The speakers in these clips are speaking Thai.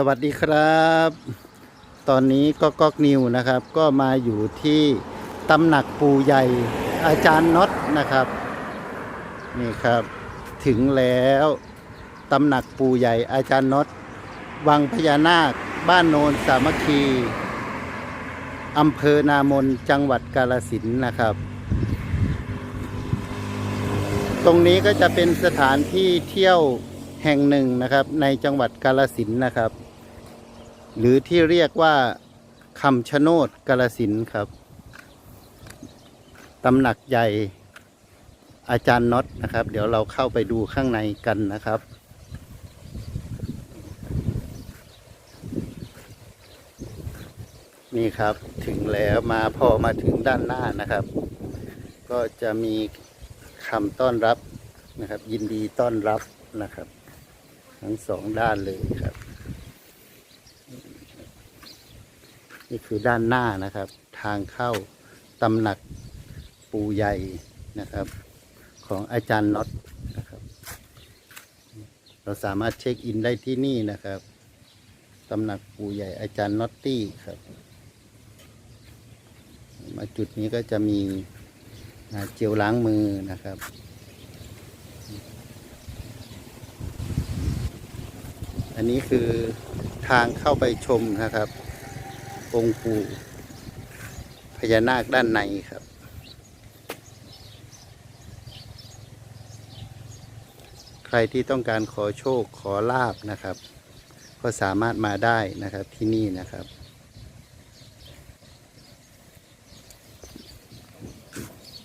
สวัสดีครับ ตอนนี้ก็ก๊อกนิวนะครับ ก็มาอยู่ที่ตำหนักปูใหญ่อาจารย์น็อตนะครับ นี่ครับ ถึงแล้วตำหนักปูใหญ่อาจารย์น็อตวังพญานาค บ้านโนนสามัคคีอำเภอนามนจังหวัดกาลสินนะครับ ตรงนี้ก็จะเป็นสถานที่เที่ยวแห่งหนึ่งนะครับในจังหวัดกาลสินนะครับ หรือที่เรียกว่าคำชะโนดกาลสินครับตำหนักใหญ่อาจารย์น็อตนะครับ เดี๋ยวเราเข้าไปดูข้างในกันนะครับ นี่ครับถึงแล้วมาพอมาถึงด้านหน้านะครับ ก็จะมีคำต้อนรับนะครับ ยินดีต้อนรับนะครับ ทั้งสองด้านเลยครับ นี่คือด้านหน้านะครับ ทางเข้าตำหนักปูใหญ่นะครับ ของอาจารย์น็อตนะครับ เราสามารถเช็คอินได้ที่นี่นะครับตำหนักปูใหญ่อาจารย์น็อตตี้ครับมาจุดนี้ก็จะมีเจลล้างมือนะครับ อันนี้คือทางเข้าไปชมนะครับ องค์ปู่พญานาคด้านในครับ ใครที่ต้องการขอโชคขอลาบนะครับ ก็สามารถมาได้นะครับที่นี่นะครับ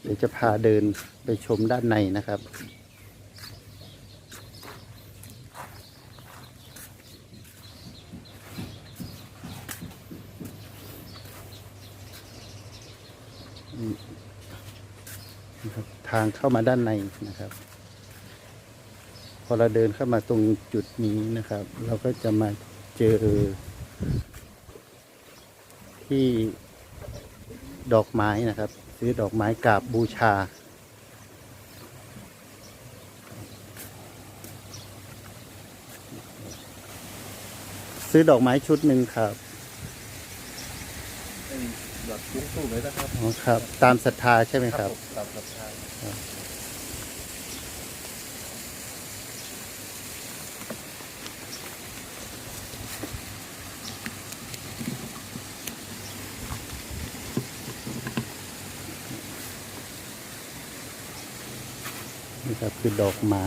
เดี๋ยวจะพาเดินไปชมด้านในนะครับ นะครับทางเข้ามาด้านในนะครับ พอเราเดินเข้ามาตรงจุดนี้นะครับ เราก็จะมาเจอ ที่ดอกไม้นะครับ ซื้อดอกไม้กราบบูชาซื้อดอกไม้ชุดหนึ่งครับ แบบสูงสูงเลยนะครับอ๋อครับ ตามศรัทธาใช่ไหมครับผมตามศรัทธานี่ครับคือดอกไม้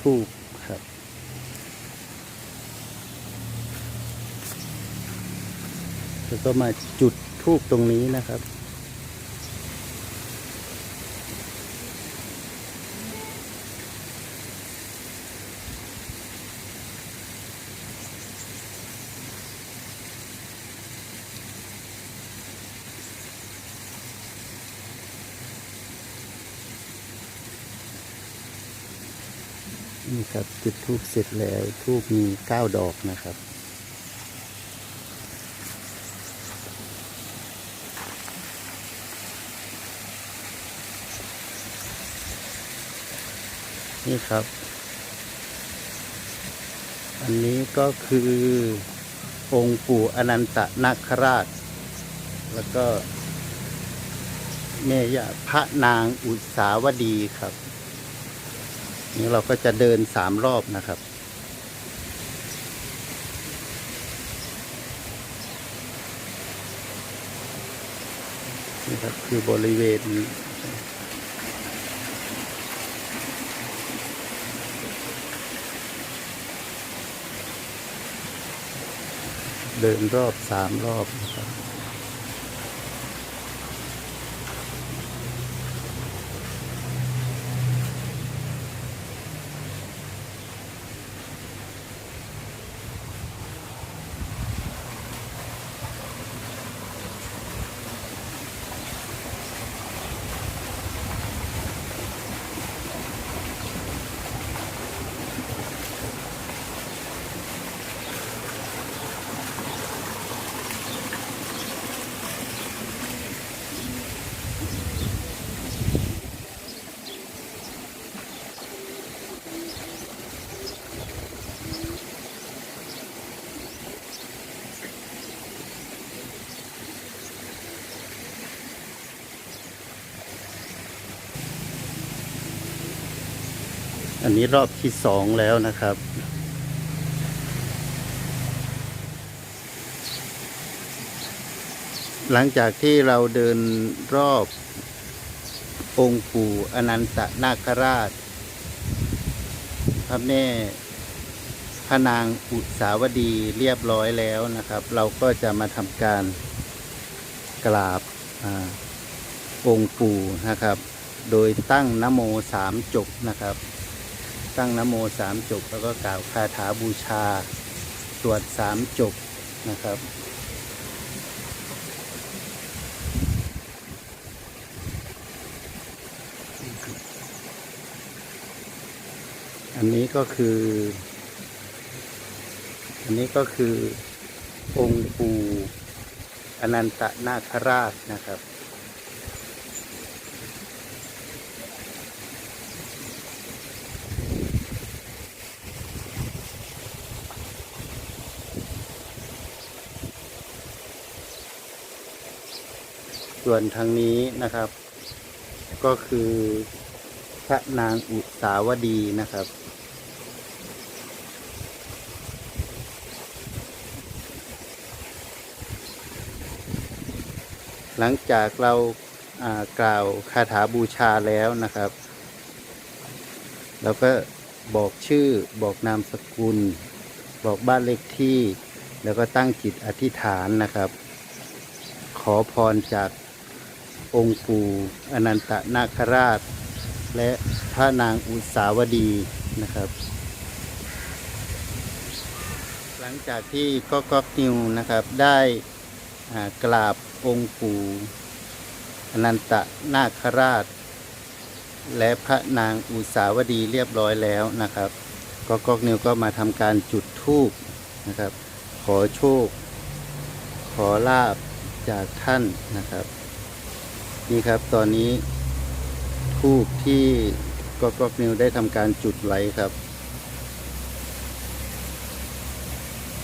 ทูบครับแล้วก็มาจุด ทูบตรงนี้นะครับ นี่ครับจุดทูบเสร็จแล้วทูบมีเก้าดอกนะครับ นี่ครับ อันนี้ก็คือ องค์ปู่อนันตนาคราช แล้วก็แม่ย่าพระนางอุสาวดีครับนี่เราก็จะเดินสามรอบนะครับ นี่ครับคือบริเวณนี้ เดินรอบสามรอบนะครับ อันนี้รอบที่สองแล้วนะครับ หลังจากที่เราเดินรอบองค์ปู่อนันตนาคราช พระแม่พระนางอุสาวดีเรียบร้อยแล้วนะครับ เราก็จะมาทำการกราบอองค์ปู่นะครับ โดยตั้งนโมสามจบนะครับ ตั้งนโมสามจบ แล้วก็กล่าวคาถาบูชา สวดสามจบนะครับ อันนี้ก็คือ อันนี้ก็คือองค์ปูอนันตนาคราชนะครับ ส่วนทางนี้นะครับ ก็คือพระนางอุสาวดีนะครับ หลังจากเรากล่าวคาถาบูชาแล้วนะครับเราก็บอกชื่อบอกนามสกุล บอกบ้านเลขที่ แล้วก็ตั้งจิตอธิษฐานนะครับ ขอพรจาก องค์ปู่อนันตนาคราช และพระนางอุสาวดีนะครับ หลังจากที่ก็ก๊อกนิวนะครับได้กราบองค์ปู่อนันตนาคราช และพระนางอุสาวดีเรียบร้อยแล้วนะครับก็ก๊อกนิวก็มาทำการจุดธูปนะครับ ขอโชค ขอลาบจากท่านนะครับ นี่ครับ ตอนนี้ทูบที่ก็ก๊อกนิวได้ทำการจุดไว้ครับ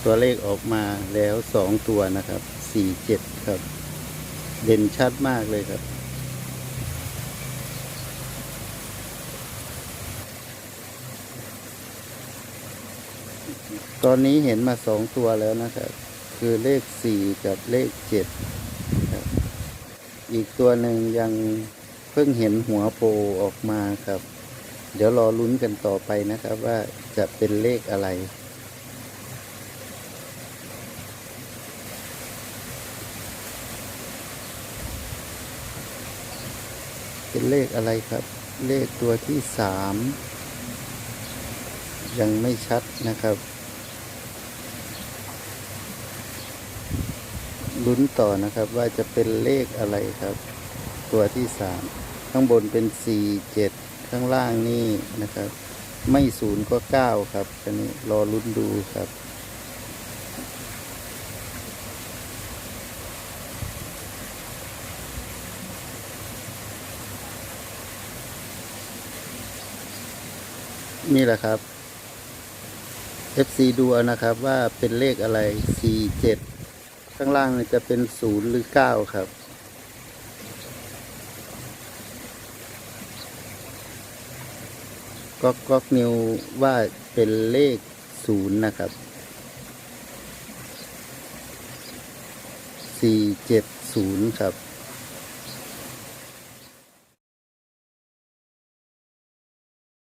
ตัวเลขออกมาแล้วสองตัวนะครับสี่เจ็ดครับ เด่นชัดมากเลยครับ ตอนนี้เห็นมาสองตัวแล้วนะครับ คือเลขสี่กับเลขเจ็ด อีกตัวหนึ่งยังเพิ่งเห็นหัวโผล่ออกมาครับ เดี๋ยวรอลุ้นกันต่อไปนะครับว่าจะเป็นเลขอะไร เป็นเลขอะไรครับ เลขตัวที่สามยังไม่ชัดนะครับ ลุ้นต่อนะครับ ว่าจะเป็นเลขอะไรครับ ตัวที่สามข้างบนเป็นสี่เจ็ดข้างล่างนี่นะครับ ไม่ศูนย์ก็เก้าครับอันนี้รอลุ้นดูครับนี่แหละครับ FC ดูนะครับว่าเป็นเลขอะไร 4 7 ข้างล่างจะเป็นศูนย์หรือเก้าครับก็กก๊อกนิวว่าเป็นเลขศูนย์นะครับสี่เจ็ดศูนย์ครับ